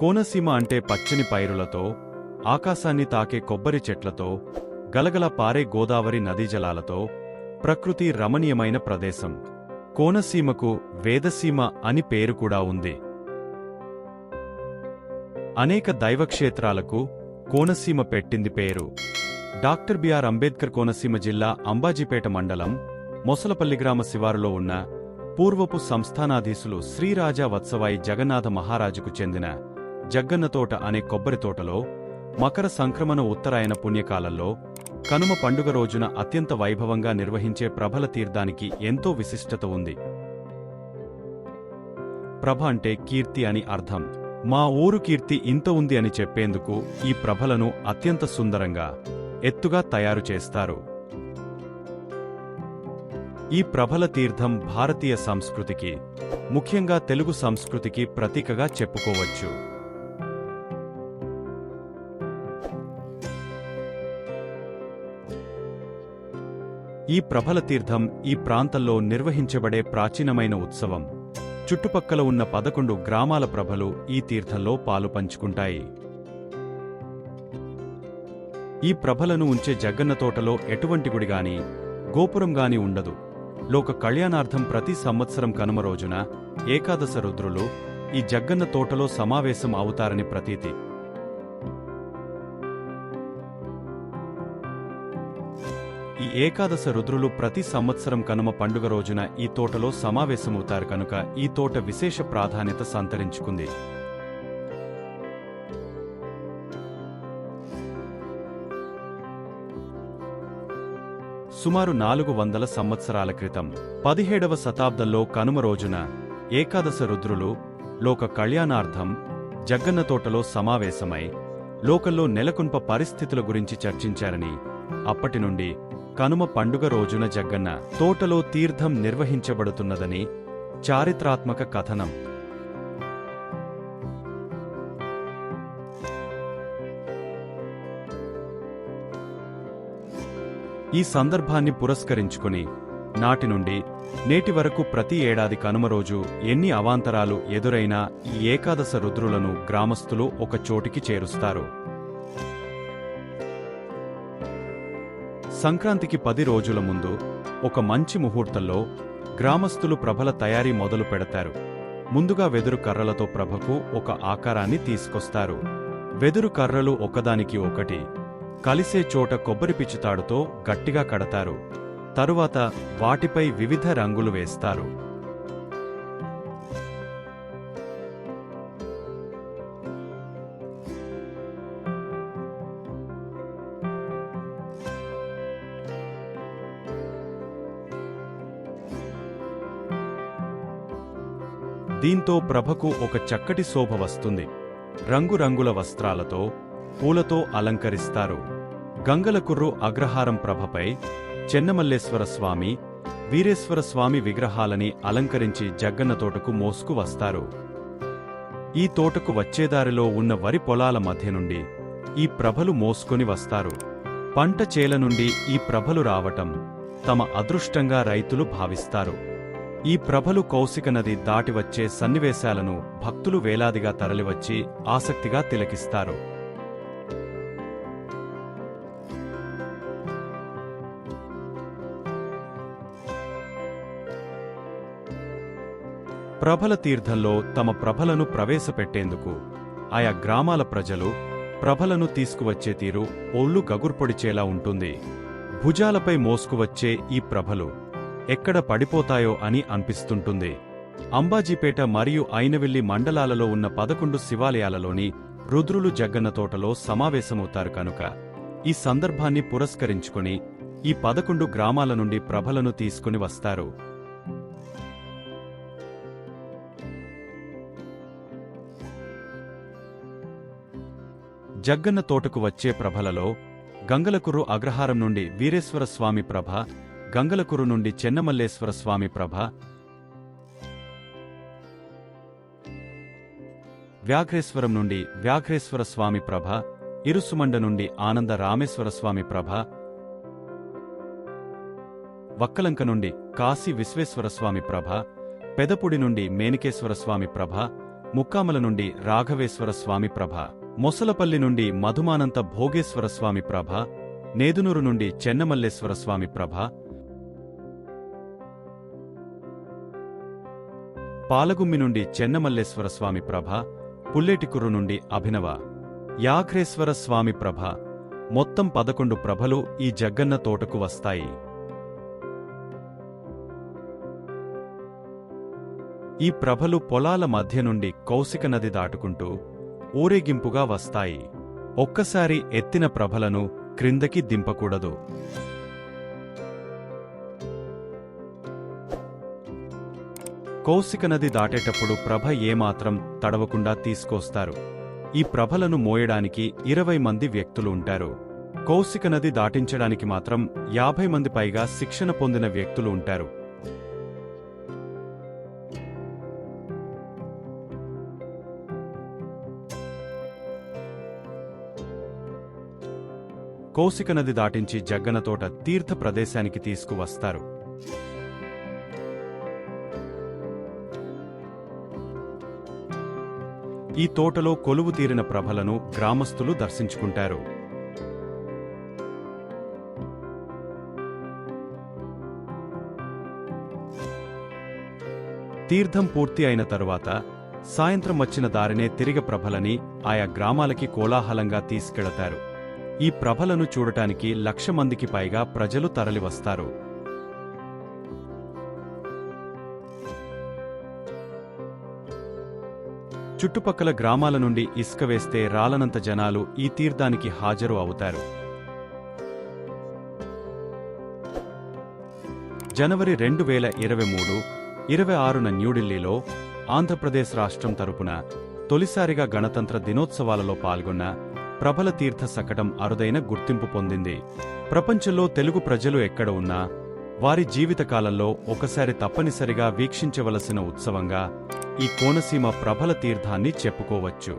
కోనసీమ అంటే పచ్చని పైరులతో ఆకాశాన్ని తాకే కొబ్బరి చెట్లతో గలగల పారే గోదావరి నదీ జలాలతో ప్రకృతి రమణీయమైన ప్రదేశం. కోనసీమకు వేదసీమ అని పేరు కూడా ఉంది. అనేక దైవక్షేత్రాలకు కోనసీమ పెట్టింది పేరు. డాక్టర్ బిఆర్ అంబేద్కర్ కోనసీమ జిల్లా అంబాజీపేట మండలం మొసలపల్లి గ్రామ శివారులో ఉన్న పూర్వపు సంస్థానాధీశులు శ్రీరాజా వత్సవాయి జగన్నాథ మహారాజుకు చెందిన జగ్గన్నతోట అనే కొబ్బరి తోటలో మకర సంక్రమణ ఉత్తరాయణ పుణ్యకాలంలో కనుమ పండుగ రోజున అత్యంత వైభవంగా నిర్వహించే ప్రభల తీర్థానికి ఎంతో విశిష్టత ఉంది. ప్రభ అంటే కీర్తి అని అర్థం. మా ఊరు కీర్తి ఇంత ఉంది అని చెప్పేందుకు ఈ ప్రభలను అత్యంత సుందరంగా ఎత్తుగా తయారు చేస్తారు. ఈ ప్రభల తీర్థం భారతీయ సంస్కృతికి ముఖ్యంగా తెలుగు సంస్కృతికి ప్రతీకగా చెప్పుకోవచ్చు. ఈ ప్రభల తీర్థం ఈ ప్రాంతంలో నిర్వహించబడే ప్రాచీనమైన ఉత్సవం. చుట్టుపక్కల ఉన్న పదకొండు గ్రామాల ప్రభలు ఈ తీర్థంలో పాలు పంచుకుంటాయి. ఈ ప్రభలను ఉంచే జగ్గన్న తోటలో ఎటువంటి గోపురం గాని ఉండదు. లోక కళ్యాణార్థం ప్రతి సంవత్సరం కనుమ రోజున ఏకాదశ రుద్రులు ఈ జగ్గన్న తోటలో సమావేశం అవుతారని ప్రతీతి. ఏకాదశ రుద్రులు ప్రతి సంవత్సరం కనుమ పండుగ రోజున ఈ తోటలో సమావేశమవుతారు కనుక ఈ తోట విశేష ప్రాధాన్యత సంతరించుకుంది. సుమారు నాలుగు వందల సంవత్సరాల క్రితం పదిహేడవ శతాబ్దంలో కనుమ రోజున ఏకాదశ రుద్రులు లోక కళ్యాణార్థం జగ్గన్న తోటలో సమావేశమై లోకల్లో నెలకొన్ప పరిస్థితుల గురించి చర్చించారని అప్పటి నుండి కనుమ పండుగ రోజున జగ్గన్న తోటలో తీర్థం నిర్వహించబడుతున్నదని చారిత్రాత్మక కథనం. ఈ సందర్భాన్ని పురస్కరించుకుని నాటి నుండి నేటి వరకు ప్రతి ఏడాది కనుమ రోజు ఎన్ని అవాంతరాలు ఎదురైనా ఈ ఏకాదశ రుద్రులను గ్రామస్తులు ఒక చోటికి చేరుస్తారు. సంక్రాంతికి పది రోజుల ముందు ఒక మంచి ముహూర్తంలో గ్రామస్తులు ప్రభల తయారీ మొదలు పెడతారు. ముందుగా వెదురు కర్రలతో ప్రభకు ఒక ఆకారాన్ని తీసుకొస్తారు. వెదురు కర్రలు ఒకదానికి ఒకటి కలిసే చోట కొబ్బరి పిచ్చితాడుతో గట్టిగా కడతారు. తరువాత వాటిపై వివిధ రంగులు వేస్తారు. దీంతో ప్రభకు ఒక చక్కటి శోభ వస్తుంది. రంగురంగుల వస్త్రాలతో పూలతో అలంకరిస్తారు. గంగలకుర్రు అగ్రహారం ప్రభపై చెన్నమల్లేశ్వర స్వామి వీరేశ్వర స్వామి విగ్రహాలని అలంకరించి జగ్గన్న తోటకు మోసుకు వస్తారు. ఈ తోటకు వచ్చేదారిలో ఉన్న వరి పొలాల మధ్య నుండి ఈ ప్రభలు మోసుకొని వస్తారు. పంట చేల నుండి ఈ ప్రభలు రావటం తమ అదృష్టంగా రైతులు భావిస్తారు. ఈ ప్రభలు కౌశిక నది దాటి వచ్చే సన్నివేశాలను భక్తులు వేలాదిగా తరలివచ్చి ఆసక్తిగా తిలకిస్తారు. ప్రభల తీర్థంలో తమ ప్రభలను ప్రవేశపెట్టేందుకు ఆయా గ్రామాల ప్రజలు ప్రభలను తీసుకువచ్చే తీరు ఒళ్ళు గగుర్పొడిచేలా ఉంటుంది. భుజాలపై మోసుకువచ్చే ఈ ప్రభలు ఎక్కడ పడిపోతాయో అని అనిపిస్తుంటుంది. అంబాజీపేట మరియు ఐనవెల్లి మండలాలలో ఉన్న పదకొండు శివాలయాలలోని రుద్రులు జగ్గన్న తోటలో సమావేశమవుతారు కనుక. ఈ సందర్భాన్ని పురస్కరించుకుని ఈ పదకొండు గ్రామాల నుండి ప్రభలను తీసుకుని వస్తారు. జగ్గన్న తోటకు వచ్చే ప్రభలలో గంగలకుర్రు అగ్రహారం నుండి వీరేశ్వర స్వామి ప్రభ గంగలకురు నుండి చెన్నమల్లేశ్వర స్వామి ప్రభ. వ్యాఘ్రేశ్వరం నుండి వ్యాఘ్రేశ్వర స్వామి ప్రభ. ఇరుసుమండ నుండి ఆనంద రామేశ్వర స్వామి ప్రభ. వక్కలంక నుండి కాశీ విశ్వేశ్వర స్వామి ప్రభ. పెదపుడి నుండి మేనికేశ్వర స్వామి ప్రభ. ముక్కామల నుండి రాఘవేశ్వర స్వామి ప్రభ. మొసలపల్లి నుండి మధుమానంత భోగేశ్వర స్వామి ప్రభ. నేదునూరు నుండి చెన్నమల్లేశ్వర స్వామి ప్రభ. పాలగుమ్మి నుండి చెన్నమల్లేశ్వర స్వామి ప్రభ పుల్లేటికుర్రు నుండి అభినవ యాఘ్రేశ్వర స్వామి ప్రభ మొత్తం పదకొండు ప్రభలు ఈ జగ్గన్న తోటకు వస్తాయి. ఈ ప్రభలు పొలాల మధ్య నుండి కౌశిక నది దాటుకుంటూ ఊరేగింపుగా వస్తాయి. ఒక్కసారి ఎత్తిన ప్రభలను క్రిందకి దింపకూడదు. కౌశిక నది దాటేటప్పుడు ప్రభ ఏమాత్రం తడవకుండా తీసుకొస్తారు. ఈ ప్రభలను మోయడానికి ఇరవై మంది వ్యక్తులు ఉంటారు. కౌశిక నది దాటించడానికి మాత్రం యాభై మంది పైగా శిక్షణ పొందిన వ్యక్తులు ఉంటారు. కౌశిక నది దాటించి జగ్గనతోట తీర్థ ప్రదేశానికి తీసుకువస్తారు. ఈ తోటలో కొలువు తీరిన ప్రభలను గ్రామస్తులు దర్శించుకుంటారు. తీర్థం పూర్తి అయిన తరువాత సాయంత్రం వచ్చిన దారినే తిరిగి ప్రభలని ఆయా గ్రామాలకి కోలాహలంగా తీసుకెళతారు. ఈ ప్రభలను చూడటానికి లక్ష మందికి పైగా ప్రజలు తరలివస్తారు. చుట్టుపక్కల గ్రామాల నుండి ఇసుక వేస్తే రాలనంత జనాలు ఈ తీర్థానికి హాజరు అవుతారు. జనవరి రెండు వేల ఇరవై మూడు ఇరవై ఆరున న్యూఢిల్లీలో ఆంధ్రప్రదేశ్ రాష్ట్రం తరపున తొలిసారిగా గణతంత్ర దినోత్సవాలలో పాల్గొన్న ప్రబల తీర్థ శకటం అరుదైన గుర్తింపు పొందింది. ప్రపంచంలో తెలుగు ప్రజలు ఎక్కడ ఉన్నా వారి జీవితకాలంలో ఒకసారి తప్పనిసరిగా వీక్షించవలసిన ఉత్సవంగా ఈ కోనసీమ ప్రభల తీర్థాన్ని చెప్పుకోవచ్చు.